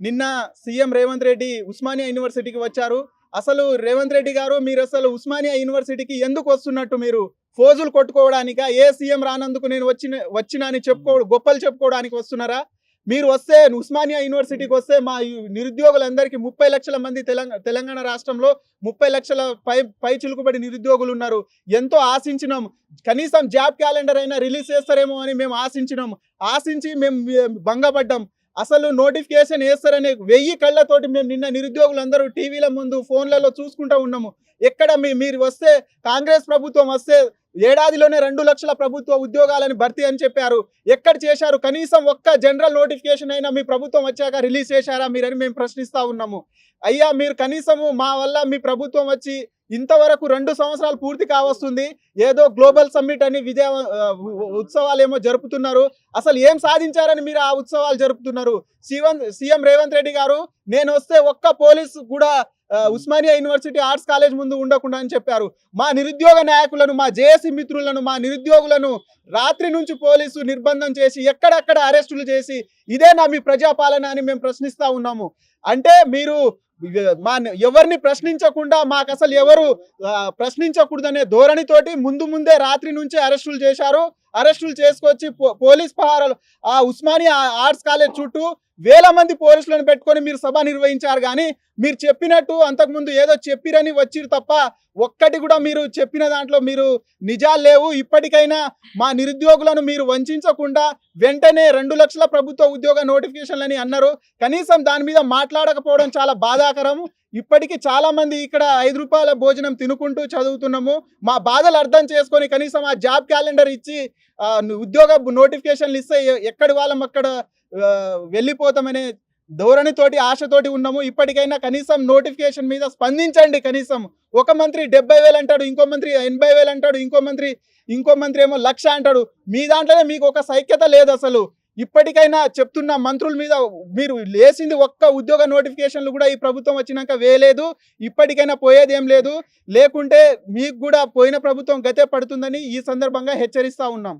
నిన్న సీఎం రేవంత్ రెడ్డి ఉస్మానియా యూనివర్సిటీకి వచ్చారు. అసలు రేవంత్ రెడ్డి గారు మీరు అసలు ఉస్మానియా యూనివర్సిటీకి ఎందుకు వస్తున్నట్టు మీరు ఫోజులు కొట్టుకోవడానిక? ఏ సీఎం రానందుకు నేను వచ్చిన వచ్చిన అని చెప్పుకో గొప్పలు చెప్పుకోవడానికి వస్తున్నారా? మీరు వస్తే ఉస్మానియా యూనివర్సిటీకి వస్తే మా నిరుద్యోగులందరికీ ముప్పై లక్షల మంది తెలంగాణ తెలంగాణ రాష్ట్రంలో ముప్పై లక్షల పై పై చిలుకుబడి నిరుద్యోగులు ఉన్నారు. ఎంతో ఆశించినాం. కనీసం జాబ్ క్యాలెండర్ అయినా రిలీజ్ చేస్తారేమో అని మేము ఆశించినాం. ఆశించి మేము భంగపడ్డాం. అసలు నోటిఫికేషన్ వేస్తారనే వెయ్యి కళ్ళతోటి మేము నిన్న నిరుద్యోగులందరూ టీవీల ముందు ఫోన్లలో చూసుకుంటూ ఉన్నాము. ఎక్కడ మీ మీరు వస్తే కాంగ్రెస్ ప్రభుత్వం వస్తే ఏడాదిలోనే రెండు లక్షల ప్రభుత్వ ఉద్యోగాలని భర్తీ అని చెప్పారు. ఎక్కడ చేశారు? కనీసం ఒక్క జనరల్ నోటిఫికేషన్ అయినా మీ ప్రభుత్వం వచ్చాక రిలీజ్ చేశారా మీరని మేము ప్రశ్నిస్తూ ఉన్నాము. అయ్యా మీరు కనీసము మా వల్ల మీ ప్రభుత్వం వచ్చి ఇంతవరకు రెండు సంవత్సరాలు పూర్తి కావస్తుంది. ఏదో గ్లోబల్ సమ్మిట్ అని విజయ ఉత్సవాలు ఏమో జరుపుతున్నారు. అసలు ఏం సాధించారని మీరు ఆ ఉత్సవాలు జరుపుతున్నారు? సీఎం సీఎం రేవంత్ రెడ్డి గారు నేను వస్తే ఒక్క పోలీస్ కూడా ఉస్మానియా యూనివర్సిటీ ఆర్ట్స్ కాలేజ్ ముందు ఉండకుండా అని చెప్పారు. మా నిరుద్యోగ నాయకులను మా జేఏసీ మిత్రులను మా నిరుద్యోగులను రాత్రి నుంచి పోలీసు నిర్బంధం చేసి ఎక్కడెక్కడ అరెస్టులు చేసి ఇదేనా మీ ప్రజాపాలన అని మేము ప్రశ్నిస్తా ఉన్నాము. అంటే మీరు మా ఎవరిని ప్రశ్నించకుండా మాకు అసలు ఎవరు ఆ, ప్రశ్నించకూడదనే ధోరణితోటి ముందు ముందే రాత్రి నుంచే అరెస్టులు చేశారు. అరెస్టులు చేసుకొచ్చి పో- పోలీస్ పహారాలు ఆ ఉస్మానియా ఆర్ట్స్ కాలేజ్ చుట్టూ వేల మంది పోలీసులను పెట్టుకొని మీరు సభ నిర్వహించారు కానీ మీరు చెప్పినట్టు అంతకుముందు ఏదో చెప్పిరని వచ్చిరు తప్ప ఒక్కటి కూడా మీరు చెప్పిన దాంట్లో మీరు నిజాలు లేవు. ఇప్పటికైనా మా నిరుద్యోగులను మీరు వంచకుండా వెంటనే రెండు లక్షల ప్రభుత్వ ఉద్యోగ నోటిఫికేషన్లని అన్నారు. కనీసం దాని మీద మాట్లాడకపోవడం చాలా బాధాకరం. ఇప్పటికీ చాలా మంది ఇక్కడ ఐదు రూపాయల భోజనం తినుకుంటూ చదువుతున్నాము. మా బాధలు అర్థం చేసుకొని కనీసం ఆ జాబ్ క్యాలెండర్ ఇచ్చి ఉద్యోగ నోటిఫికేషన్లు ఇస్తే ఎక్కడి వాళ్ళం అక్కడ వెళ్ళిపోతామనే ధోరణితోటి ఆశతోటి ఉన్నాము. ఇప్పటికైనా కనీసం నోటిఫికేషన్ మీద స్పందించండి కనీసం. ఒక మంత్రి డెబ్బై వేలు అంటాడు ఇంకో మంత్రి ఎనభై వేలు అంటాడు ఇంకో మంత్రి ఇంకో మంత్రి ఏమో లక్ష అంటాడు. మీ దాంట్లోనే మీకు ఒక సైక్యత లేదు అసలు. ఇప్పటికైనా చెప్తున్న మంత్రుల మీద మీరు లేసింది ఒక్క ఉద్యోగ నోటిఫికేషన్లు కూడా ఈ ప్రభుత్వం వచ్చినాక వేయలేదు. ఇప్పటికైనా పోయేది ఏం లేదు. లేకుంటే మీకు కూడా పోయిన ప్రభుత్వం గతే పడుతుందని ఈ సందర్భంగా హెచ్చరిస్తూ ఉన్నాం.